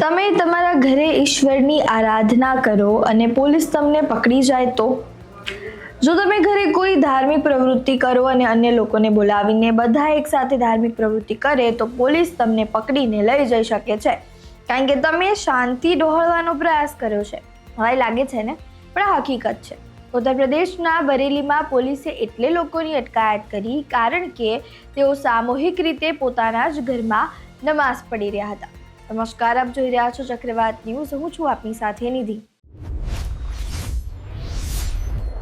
તમે તમારા ઘરે ઈશ્વરની આરાધના કરો અને પોલીસ તમને પકડી જાય તો? જો તમે ઘરે કોઈ ધાર્મિક પ્રવૃત્તિ કરો અને અન્ય લોકોને બોલાવીને બધા એકસાથે ધાર્મિક પ્રવૃત્તિ કરે, તો પોલીસ તમને પકડીને લઈ જઈ શકે છે. કારણ કે તમે શાંતિ ડહોળવાનો પ્રયાસ કર્યો છે. હવે લાગે છે ને? પણ હકીકત છે. ઉત્તર પ્રદેશના બરેલીમાં પોલીસે એટલે લોકોની અટકાયત કરી, કારણ કે તેઓ સામૂહિક રીતે પોતાના જ ઘરમાં નમાઝ પડી રહ્યા હતા. નમસ્કાર આપ જોઈ રહ્યા છો ચક્રવાત ન્યૂઝ. હું છું આપની સાથે નિધિ.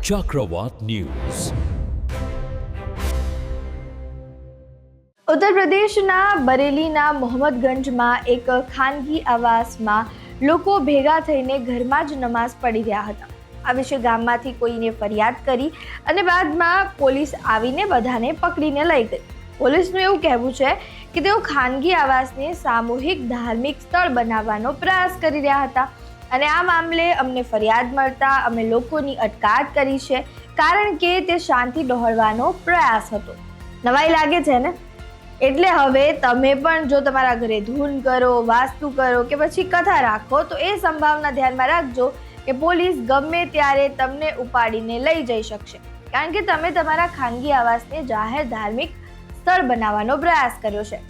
ચક્રવાત ન્યૂઝ. ઉત્તર પ્રદેશના બરેલીના મોહમ્મદગંજમાં એક ખાનગી આવાસમાં લોકો ભેગા થઈને ઘરમાં જ નમાઝ પડી રહ્યા હતા. આ વિશે ગામમાંથી કોઈને ફરિયાદ કરી અને બાદમાં પોલીસ આવીને બધાને પકડીને લઈ ગઈ. પોલીસનું એવું કહેવું છે કે તેઓ ખાનગી આવાસને સામૂહિક ધાર્મિક સ્થળ બનાવવાનો પ્રયાસ કરી રહ્યા હતા. અને આ મામલે અમને ફરિયાદ મળતા અમે લોકોની અટકાયત કરી છે, કારણ કે તે શાંતિ ડહોળવાનો પ્રયાસ હતો. નવાઈ લાગે છે ને? એટલે હવે તમે પણ જો તમારા ઘરે ધૂન કરો, વાસ્તુ કરો કે પછી કથા રાખો, તો એ સંભાવના ધ્યાનમાં રાખજો કે પોલીસ ગમે ત્યારે તમને ઉપાડીને લઈ જઈ શકશે. કારણ કે તમે તમારા ખાનગી આવાસને જાહેર ધાર્મિક સ્થળ બનાવવાનો પ્રયાસ કર્યો છે.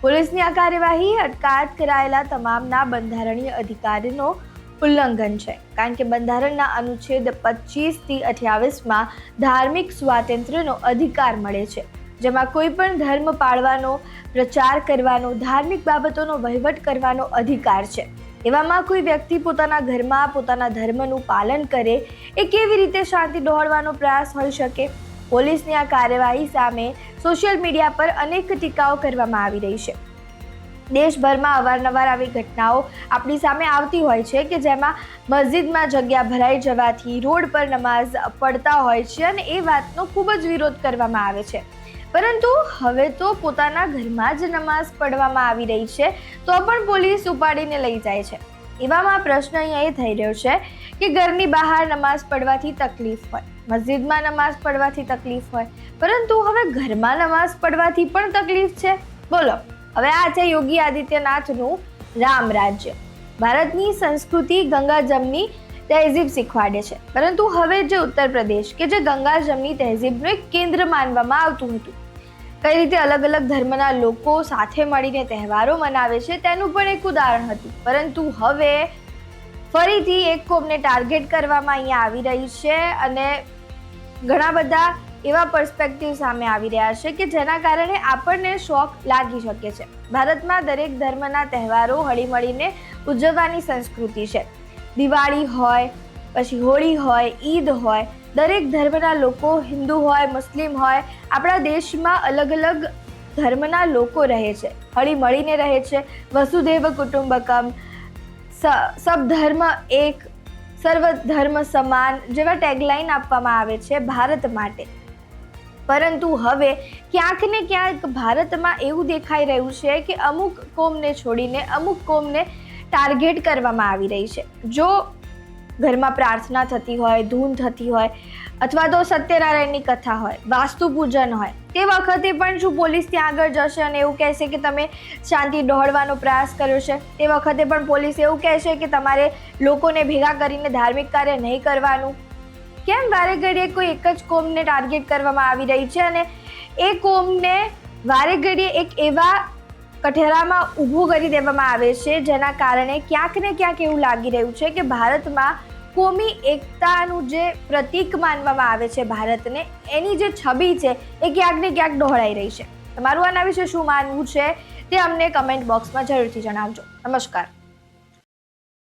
પોલીસની આ કાર્યવાહી અટકાયત કરાયેલા તમામના બંધારણીય અધિકારીનો ઉલ્લંઘન છે. કારણ કે બંધારણના અનુચ્છેદ પચીસથી અઠ્યાવીસમાં ધાર્મિક સ્વાતંત્ર્યનો અધિકાર મળે છે. જેમાં કોઈ પણ ધર્મ પાળવાનો, પ્રચાર કરવાનો, ધાર્મિક બાબતોનો વહીવટ કરવાનો અધિકાર છે. એવામાં કોઈ વ્યક્તિ પોતાના ઘરમાં પોતાના ધર્મનું પાલન કરે, એ કેવી રીતે શાંતિ ડહોળવાનો પ્રયાસ હોઈ શકે? પોલીસની આ કાર્યવાહી સામે સોશિયલ મીડિયા પર અનેક ટીકાઓ કરવામાં આવી રહી છે. દેશભરમાં અવારનવાર આવી ઘટનાઓ આપણી સામે આવતી હોય છે કે જેમાં મસ્જિદમાં જગ્યા ભરાઈ જવાથી રોડ પર નમાઝ પડતા હોય છે અને એ વાતનો ખૂબ જ વિરોધ કરવામાં આવે છે. પરંતુ હવે તો પોતાના ઘરમાં જ નમાઝ પડવામાં આવી રહી છે તો પણ પોલીસ ઉપાડીને લઈ જાય છે. એવામાં પ્રશ્ન અહીંયા એ થઈ રહ્યો છે કે ઘરની બહાર નમાઝ પડવાથી તકલીફ હોય, મસ્જિદમાં નમાઝ પડવાથી તકલીફ હોય, પરંતુ હવે ઘરમાં નમાઝ પડવાથી પણ તકલીફ છે? બોલો. હવે આ છે યોગી આદિત્યનાથનું રામ રાજ્ય. ભારતની સંસ્કૃતિ ગંગા જમની તહેઝીબ શીખવાડે છે. પરંતુ હવે જે ઉત્તર પ્રદેશ કે જે ગંગા જમની તહેઝીબનું એક કેન્દ્ર માનવામાં આવતું હતું. કઈ રીતે અલગ અલગ ધર્મના લોકો સાથે મળીને તહેવારો મનાવે છે તેનું પણ એક ઉદાહરણ હતું. પરંતુ હવે ફરીથી એક કોમને ટાર્ગેટ કરવામાં અહીંયા આવી રહી છે અને ઘણા બધા એવા પર્સપેક્ટિવ સામે આવી રહ્યા છે કે જેના કારણે આપણને શોખ લાગી શકે છે. ભારતમાં દરેક ધર્મના તહેવારો હળીમળીને ઉજવવાની સંસ્કૃતિ છે. દિવાળી હોય, પછી હોળી હોય, ઈદ હોય, દરેક ધર્મના લોકો હિન્દુ હોય, મુસ્લિમ હોય, આપણા દેશમાં અલગ અલગ ધર્મના લોકો રહે છે. હળીમળીને રહે છે. વસુદેવ કુટુંબકમ સ સબ ધર્મ એક સર્વ ધર્મ સમાન જેવા ટેગલાઇન આપવામાં આવે છે ભારત માટે. પરંતુ હવે ક્યાંક ને ક્યાંક ભારતમાં એવું દેખાઈ રહ્યું છે કે અમુક કોમને છોડીને અમુક કોમને ટાર્ગેટ કરવામાં આવી રહી છે. જો ઘરમાં પ્રાર્થના થતી હોય, ધૂન થતી હોય, અથવા તો સત્યનારાયણની કથા હોય, વાસ્તુ પૂજન હોય, તે વખતે પણ શું પોલીસ ત્યાં આગળ જશે અને એવું કહેશે કે તમે શાંતિ દોડવાનો પ્રયાસ કર્યો છે? તે વખતે પણ પોલીસ એવું કહેશે કે તમારે લોકોને ભેગા કરીને ધાર્મિક કાર્ય નહીં કરવાનું. કેમ વારે ઘડીએ કોઈ એક જ કોમને ટાર્ગેટ કરવામાં આવી રહી છે અને એ કોમને વારે ઘડીએ એક એવા કઠેરામાં ઊભું કરી દેવામાં આવે છે, જેના કારણે ક્યાંક ને ક્યાંક એવું લાગી રહ્યું છે કે ભારતમાં કોમી એકતાનું જે પ્રતીક માનવામાં આવે છે ભારતને, એની જે છબી છે, એ ક્યાંક ને ક્યાંક ડહોળાઈ રહી છે. તમારું આના વિશે શું માનવું છે તે અમને કમેન્ટ બોક્સમાં જરૂરથી જણાવજો. નમસ્કાર.